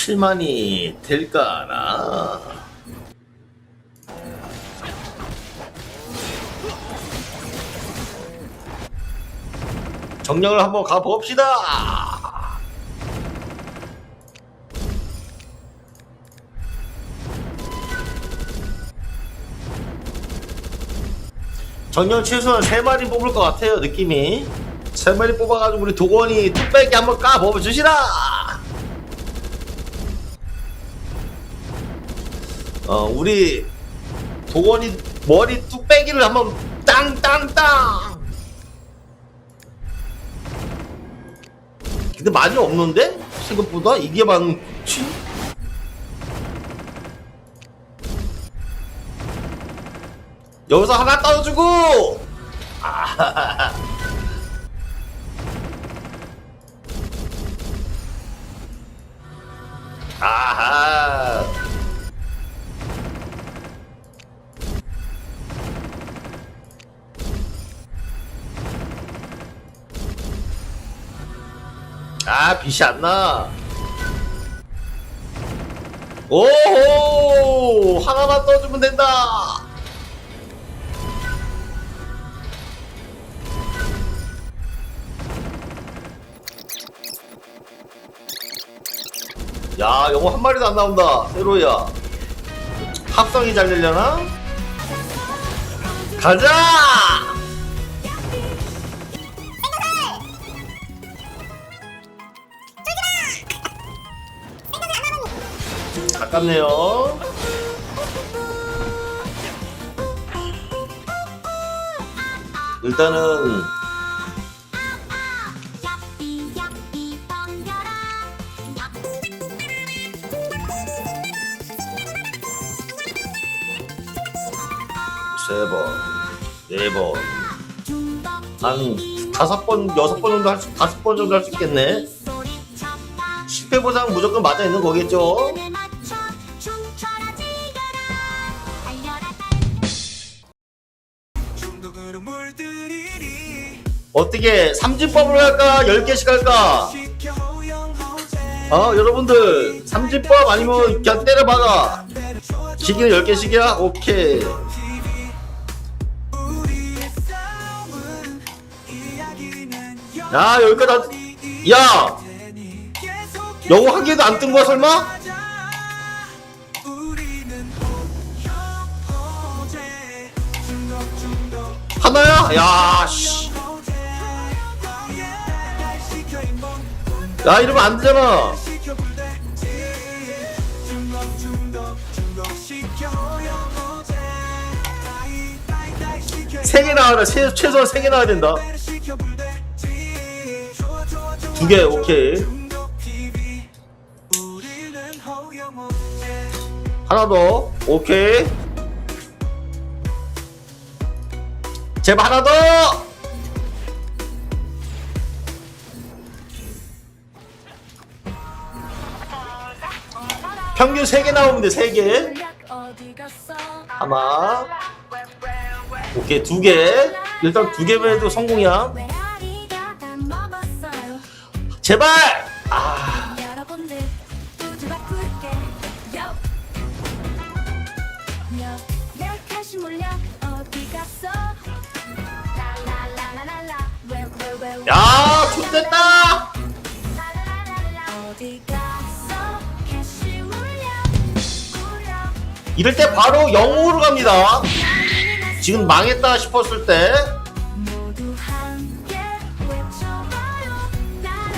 7만이 될까나? 정령을 한번 가봅시다! 정령 최소한 3마리 뽑을 것 같아요, 느낌이. 3마리 뽑아가지고 우리 도건이 뚝배기 한번 까봅시다! 어, 우리 도건이 머리 뚝배기를 한번 땅땅땅! 근데 많이 없는데? 생각보다? 이게 많지? 여기서 하나 떠주고! 아, 아하. 아, 빛이 안 나. 오호! 하나만 떠주면 된다! 야, 영어 한 마리도 안 나온다. 세로야. 합성이 잘 되려나? 가자! 가깝네요. 일단은 세 번, 네 번, 한 다섯 번, 여섯 번 정도 할 수, 다섯 번 정도 할 수 있겠네. 10회 보상 무조건 맞아 있는 거겠죠? 어떻게 삼진법을 할까? 10개씩 할까? 어, 여러분들 삼진법 아니면 그냥 때려박아. 기기는 10개씩이야? 오케이. 야, 여기까지 다, 야! 영어 한 개도 안 뜬 거야, 설마? 하나야? 야, 씨. 야, 이러면 안 되잖아. 세 개 나와라. 최, 최소한 세 개 나와야 된다. 두 개, 오케이. 하나 더. 오케이. 제발 하나 더! 평균 3개 나오면 돼, 3개. 하나. 오케이, 2개. 일단 2개만 해도 성공이야. 제발! 아, 여러분들 이럴 때 바로 영웅으로 갑니다. 지금 망했다 싶었을 때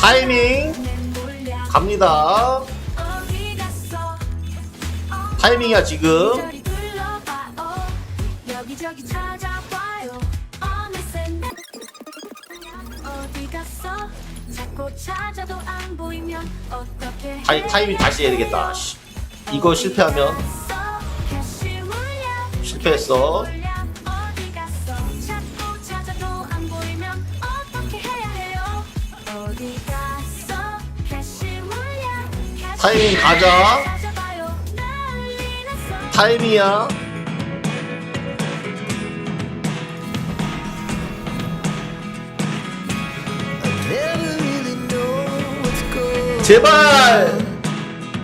타이밍 갑니다. 타이밍이야, 지금. 타이밍 다시 해야 되겠다. 씨. 이거 실패하면 실패했어. 타이밍 가자. 타이밍이야. 제발!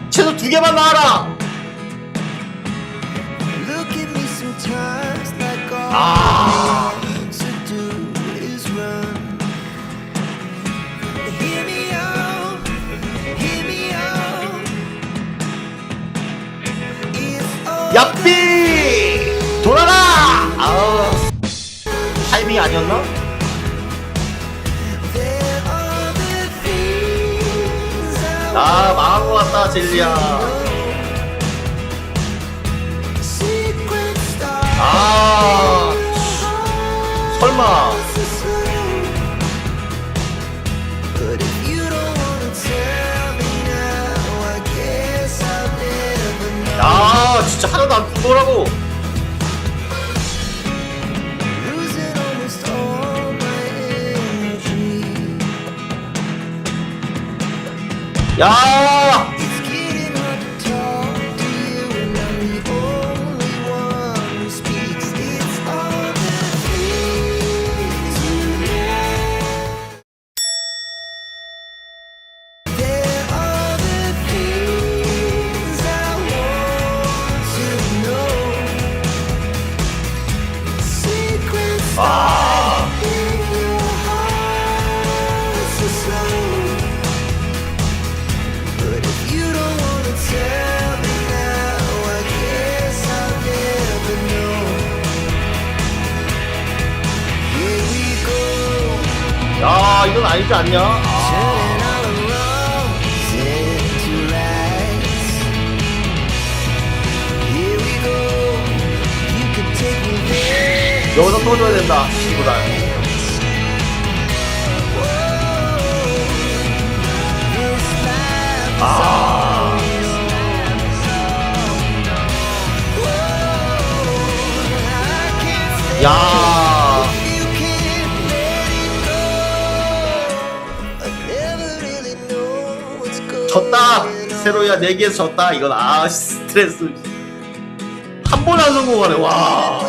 최소 두 개만 나와라 이밍이 아니었나? 아 망한 것 같다 젤리야. 아 설마. 야 진짜 하나도 안 뜨더라고 야 이건 아니지 않냐? 아. 여기서 떠줘야 된다 시구다 This life 아 졌다. 세로야 4개에서 졌다. 이건 아 스트레스. 한 번 안 성공하네. 와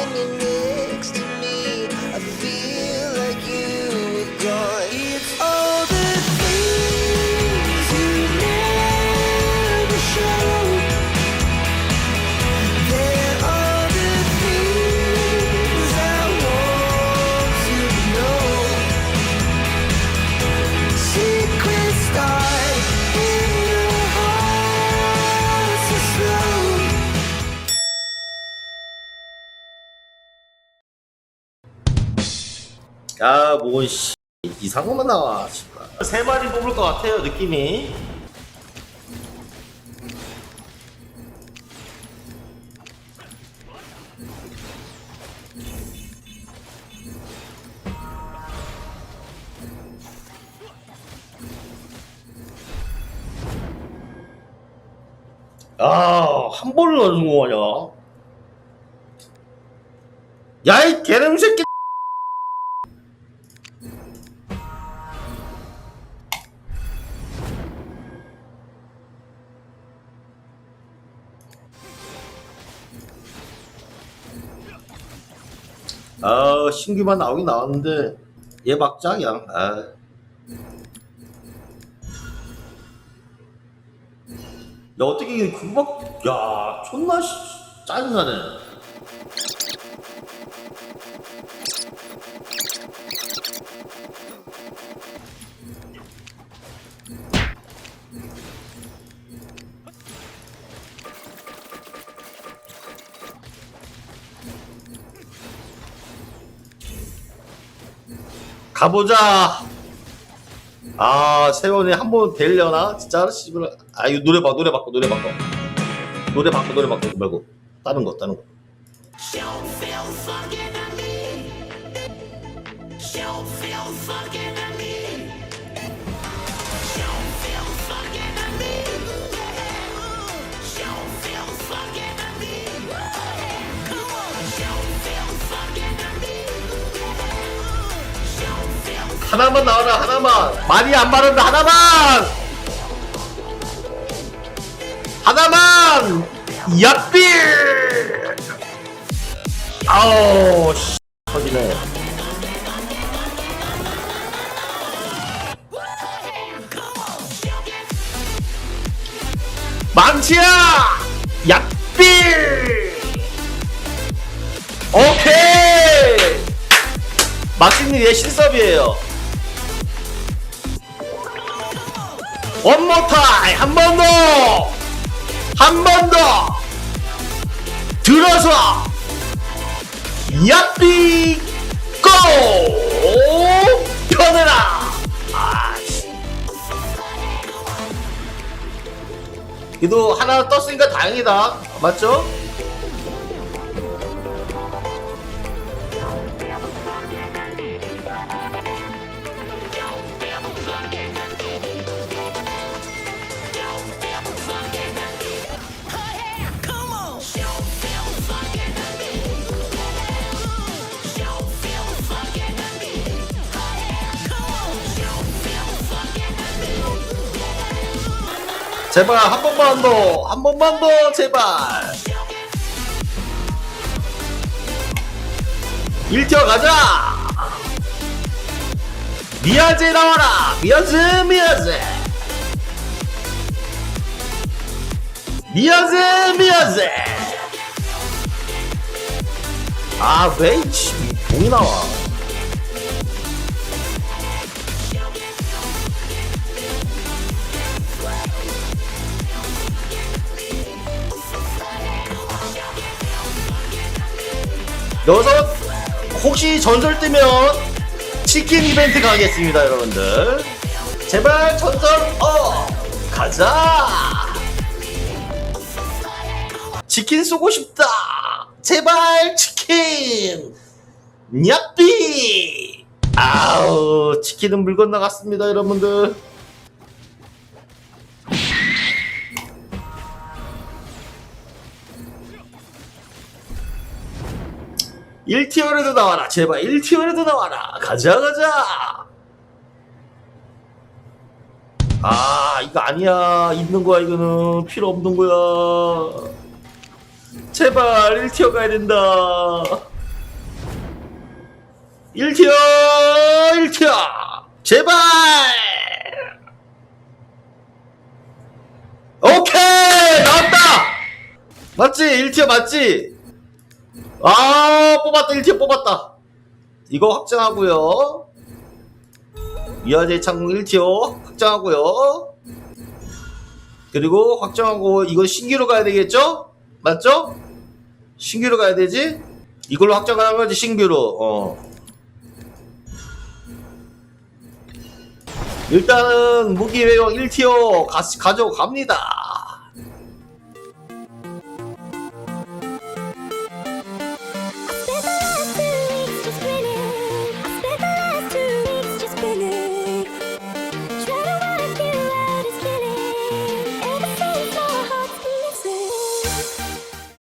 야, 뭐, 씨. 이상한 것만 나와, 씨발. 세 마리 뽑을 것 같아요, 느낌이. 아, 한 번을 안 성공하냐? 야, 이 개냄 새끼! 아 신규만 나오긴 나왔는데 얘 막장이야 아. 야 어떻게 그막 야 존나 씨, 짜증나네 가보자. 아 세원이 한 번 되려나? 진짜 씨발. 아 이거 노래 바 노래 바꿔 노래 바꿔. 노래 바꿔 노래 바꿔 말고 다른 거 다른 거. 하나만 나와라 하나만 말이 안 마른다 하나만 하나만 야삐 아우 씨 터지네 망치야! 약빌! 오케이! 얘 신섭이에요. 원모 타임! 한번 더! 한 번 더! 들어서! 야삐! 고! 편해라! 아씨. 그래도 하나 떴으니까 다행이다. 맞죠? 제발 한 번만 더, 한 번만 더, 제발. 1티어 가자! 미아제 나와라! 미아제, 미아제! 미아제, 미아제! 아, 왜, 이 씨, 동이 나와. 여섯 혹시 전설 뜨면 치킨 이벤트 가겠습니다 여러분들. 제발 전설 어 가자! 치킨 쏘고 싶다! 제발 치킨! 냐삐! 아우 치킨은 물 건너갔습니다 여러분들 일티어라도 나와라. 제발 일티어라도 나와라. 가자 가자. 아 이거 아니야. 있는 거야 이거는. 필요 없는 거야. 제발 1티어 가야 된다. 1티어 1티어. 제발. 오케이 나왔다. 맞지? 1티어 맞지 아 뽑았다 1티어 뽑았다 이거 확정하고요 이화재 창공 1티어 확정하고요 그리고 확정하고 이거 신규로 가야 되겠죠? 맞죠? 신규로 가야 되지? 이걸로 확정하는 거지 신규로 어. 일단은 무기 외형 1티어 가, 가져갑니다